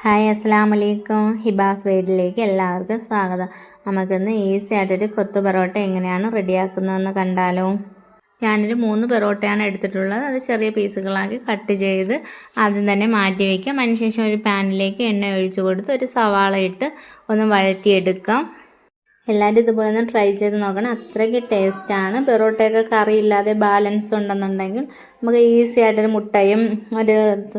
Hi അസ്സാം വലൈക്കും ഹിബാസ് വീട്ടിലേക്ക് എല്ലാവർക്കും സ്വാഗതം. നമുക്കിന്ന് ഈസി ആയിട്ടൊരു കൊത്തു പൊറോട്ട എങ്ങനെയാണ് റെഡിയാക്കുന്നതെന്ന് കണ്ടാലോ? ഞാനൊരു മൂന്ന് പൊറോട്ടയാണ് എടുത്തിട്ടുള്ളത്. അത് ചെറിയ പീസുകളാക്കി കട്ട് ചെയ്ത് ആദ്യം തന്നെ മാറ്റി വയ്ക്കാം. അതിനുശേഷം ഒരു പാനിലേക്ക് എണ്ണ ഒഴിച്ചു കൊടുത്ത് ഒരു സവാള ഇട്ട് ഒന്ന് വഴറ്റിയെടുക്കാം. എല്ലാവരും ഇതുപോലെ ഒന്ന് ട്രൈ ചെയ്ത് നോക്കണം. അത്രയ്ക്ക് ടേസ്റ്റാണ് പെറോട്ടയൊക്കെ കറി ഇല്ലാതെ ബാലൻസ് ഉണ്ടെന്നുണ്ടെങ്കിൽ നമുക്ക് ഈസി ആയിട്ടൊരു മുട്ടയും ഒരു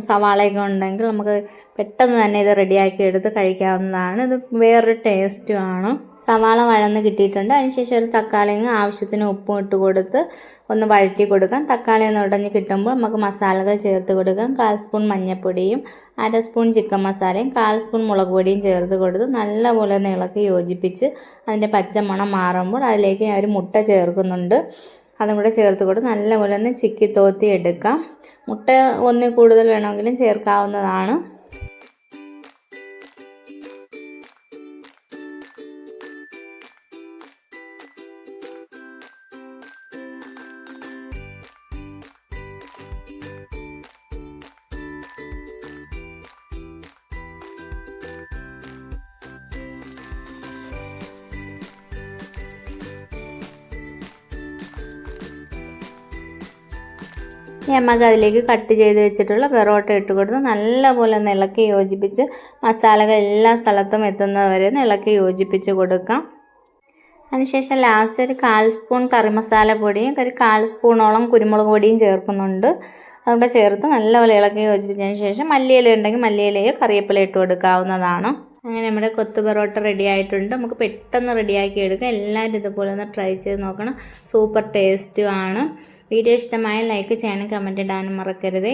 സവാളയൊക്കെ ഉണ്ടെങ്കിൽ നമുക്ക് പെട്ടെന്ന് തന്നെ ഇത് റെഡിയാക്കി എടുത്ത് കഴിക്കാവുന്നതാണ്. ഇത് വേറൊരു ടേസ്റ്റുമാണ് സവാള വഴന്ന് കിട്ടിയിട്ടുണ്ട്. അതിനുശേഷം ഒരു തക്കാളിയും ആവശ്യത്തിന് ഉപ്പും ഇട്ട് കൊടുത്ത് ഒന്ന് വഴറ്റി കൊടുക്കാം. തക്കാളി ഒന്ന് ഉടഞ്ഞ് കിട്ടുമ്പോൾ നമുക്ക് മസാലകൾ ചേർത്ത് കൊടുക്കാം. കാൽ സ്പൂൺ മഞ്ഞൾപ്പൊടിയും അര സ്പൂൺ ചിക്കൻ മസാലയും കാൽ സ്പൂൺ മുളക് പൊടിയും ചേർത്ത് കൊടുത്ത് നല്ലപോലെ ഒന്ന് ഇളക്കി യോജിപ്പിച്ച് അതിന്റെ പച്ചമണം മാറുമ്പോൾ അതിലേക്ക് ഞാൻ ഒരു മുട്ട ചേർക്കുന്നുണ്ട്. അതും കൂടെ ചേർത്ത് കൊടുത്ത് നല്ലപോലെ ഒന്ന് ചിക്കി തോത്തി എടുക്കാം. മുട്ട ഒന്നിൽ കൂടുതൽ വേണമെങ്കിലും ചേർക്കാവുന്നതാണ്. നമുക്ക് അതിലേക്ക് കട്ട് ചെയ്ത് വെച്ചിട്ടുള്ള പെറോട്ട ഇട്ട് കൊടുത്ത് നല്ലപോലെ ഒന്ന് ഇളക്കി യോജിപ്പിച്ച് മസാലകൾ എല്ലാ സ്ഥലത്തും എത്തുന്നത് വരെ ഒന്ന് ഇളക്കി യോജിപ്പിച്ച് കൊടുക്കാം. അതിനുശേഷം ലാസ്റ്റ് ഒരു കാൽ സ്പൂൺ കറി മസാല പൊടിയും ഒരു കാൽ സ്പൂണോളം കുരുമുളക് പൊടിയും ചേർക്കുന്നുണ്ട്. അതുകൊണ്ട് ചേർത്ത് നല്ലപോലെ ഇളക്കി യോജിപ്പിച്ചതിന് ശേഷം മല്ലിയില ഉണ്ടെങ്കിൽ മല്ലിയിലയോ കറിവേപ്പില ഇട്ട് കൊടുക്കാവുന്നതാണ്. അങ്ങനെ നമ്മുടെ കൊത്തു പൊറോട്ട റെഡി ആയിട്ടുണ്ട്. നമുക്ക് പെട്ടെന്ന് റെഡിയാക്കി എടുക്കാം. എല്ലാവരും ഇതുപോലെ ഒന്ന് ട്രൈ ചെയ്ത് നോക്കണം. സൂപ്പർ ടേസ്റ്റുമാണ് വീഡിയോ ഇഷ്ടമായ ലൈക്ക് ചെയ്യാനും കമന്റ് ഇടാനും മറക്കരുതേ.